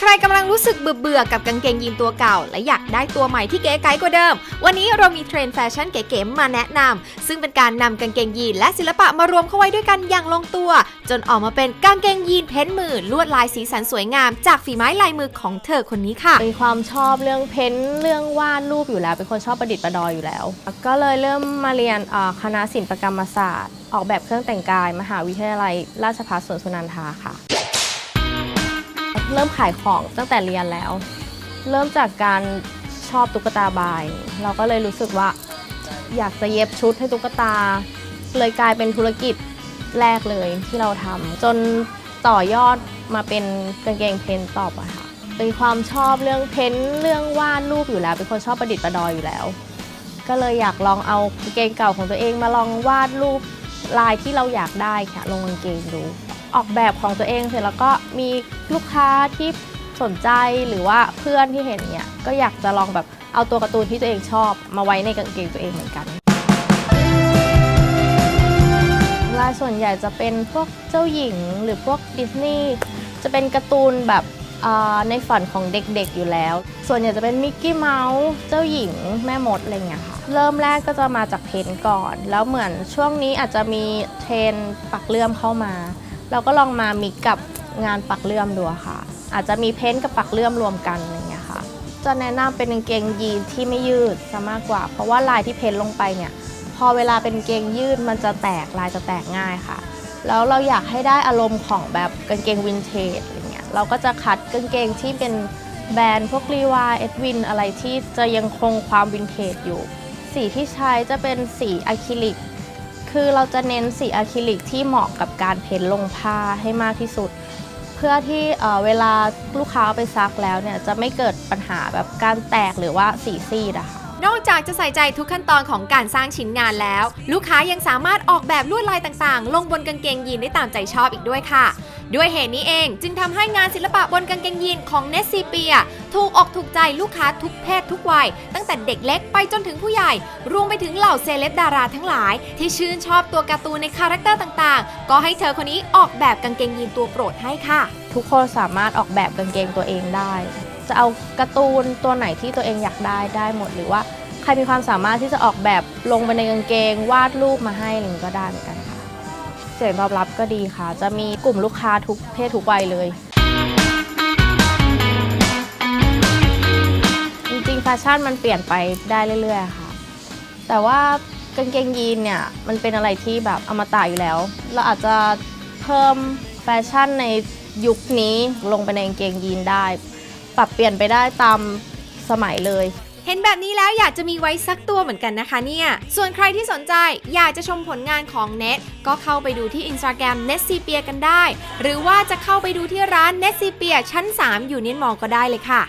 ใครกำลังรู้สึกเบื่อๆกับกางเกงยีนตัวเก่า และอยากได้ตัวใหม่ที่เก๋ไก๋กว่าเดิม วันนี้เรามีเทรนด์แฟชั่นเก๋ๆมาแนะนำซึ่งเป็นการนำกางเกงยีนและศิลปะมารวมเข้าไว้ด้วยกันอย่างลงตัว จนออกมาเป็นกางเกงยีนเพ้นท์มือลวดลายสีสันสวยงาม จากฝีไม้ลายมือของเธอคนนี้ค่ะ มีความชอบเรื่องเพ้นท์เรื่องวาดรูปอยู่แล้ว เป็นคนชอบประดิษฐ์ประดอยอยู่แล้ว ก็เลยเริ่มมาเรียนคณะศิลปกรรมศาสตร์ ออกแบบเครื่องแต่งกาย มหาวิทยาลัย ราชภัฏสวนสุนันทาค่ะ เริ่มขายของตั้งแต่เรียนแล้ว เริ่มจากการชอบตุ๊กตาบาย เราก็เลยรู้สึกว่า อยากจะเย็บชุดให้ตุ๊กตา เลยกลายเป็นธุรกิจแรกเลยที่เราทำจนต่อยอดมาเป็นกางเกงเพนท์ต่อไปค่ะเป็นความชอบเรื่องเพ้นท์เรื่องวาดรูปอยู่แล้ว เป็นคนชอบประดิษฐ์ประดอยอยู่แล้ว ก็เลยอยากลองเอากางเกงเก่าของตัวเองมาลองวาดรูปลายที่เราอยากได้ค่ะลงกางเกงดู ออกแบบของตัวเองเสร็จแล้วก็มีลูกค้าที่สนใจหรือว่าเพื่อนที่เห็นเนี่ยก็อยากจะลองแบบเอาตัวการ์ตูนที่ตัวเองชอบมาไว้ในกางเกงตัวเองเหมือนกันลายส่วนใหญ่จะเป็นพวกเจ้าหญิงหรือพวกดิสนีย์จะเป็นการ์ตูนแบบในฝันของเด็กๆอยู่แล้ว ส่วนใหญ่จะเป็นมิกกี้เมาส์เจ้าหญิงแม่มดอะไรเงี้ยค่ะ เริ่มแรกก็จะมาจากเพนท์ก่อน แล้วเหมือนช่วงนี้อาจจะมีเทรนปักเลื่อมเข้ามา เราก็ลองมามิกกับงานปักเลื่อมดูค่ะ อาจจะมีเพ้นท์กับปักเลื่อมรวมกันอะไรอย่างเงี้ยค่ะ จะแนะนำเป็นกางเกงยีนที่ไม่ยืดซะมากกว่า เพราะว่าลายที่เพ้นท์ลงไปเนี่ย พอเวลาเป็นเกงยืดมันจะแตกลายจะแตกง่ายค่ะ แล้วเราอยากให้ได้อารมณ์ของแบบกางเกงวินเทจอะไรเงี้ย เราก็จะคัดกางเกงที่เป็นแบรนด์พวกรีวาเอ็ดวินอะไรที่จะยังคงความวินเทจอยู่ สีที่ใช้จะเป็นสีอะคริลิก คือเราจะเน้นสีอะคริลิกที่เหมาะกับการเพ้นลงผ้าให้มากที่สุด เพื่อที่เเวลาลูกค้าเอาไปซักแล้วเนี่ยจะไม่เกิดปัญหาแบบการแตกหรือว่าสีซีดอะค่ะ นอกจากจะใส่ใจทุกขั้นตอนของการสร้างชิ้นงานแล้ว ลูกค้ายังสามารถออกแบบลวดลายต่างๆ ลงบนกางเกงยีนได้ตามใจชอบอีกด้วยค่ะ ด้วยเหตุนี้เองจึงทำให้งานศิลปะบนกางเกงยีนของเนสซีเปียถูกอกถูกใจลูกค้าทุกเพศทุกวัย ตั้งแต่เด็กเล็กไปจนถึงผู้ใหญ่ รวมไปถึงเหล่าเซเลบดาราทั้งหลาย ที่ชื่นชอบตัวการ์ตูนในคาแรคเตอร์ต่างๆ ก็ให้เธอคนนี้ออกแบบกางเกงยีนตัวโปรดให้ค่ะ ทุกคนสามารถออกแบบกางเกงตัวเองได้ จะเอาการ์ตูนตัวไหนที่ตัวเองอยากได้ได้หมด หรือว่าใครมีความสามารถที่จะออกแบบลงไปในกางเกง วาดรูปมาให้อะไรอย่างนี้ก็ได้เหมือนกันค่ะ เสียงตอบรับก็ดีค่ะ จะมีกลุ่มลูกค้าทุกเพศทุกวัยเลย จริงๆแฟชั่นมันเปลี่ยนไปได้เรื่อยๆค่ะ แต่ว่ากางเกงยีนเนี่ยมันเป็นอะไรที่แบบอมตะอยู่แล้ว เราอาจจะเพิ่มแฟชั่นในยุคนี้ลงไปในกางเกงยีนได้ ปรับเปลี่ยนไปได้ตามสมัยเลย เห็นแบบนี้แล้วอยากจะมีไว้สักตัวเหมือนกันนะคะเนี่ย ส่วนใครที่สนใจอยากจะชมผลงานของเน็ตก็เข้าไปดูที่ Instagram n e t s e p i a กันได้ หรือว่าจะเข้าไปดูที่ร้าน n e t s e p i a ชั้น 3 อยู่เนียนมอก็ได้เลยค่ะ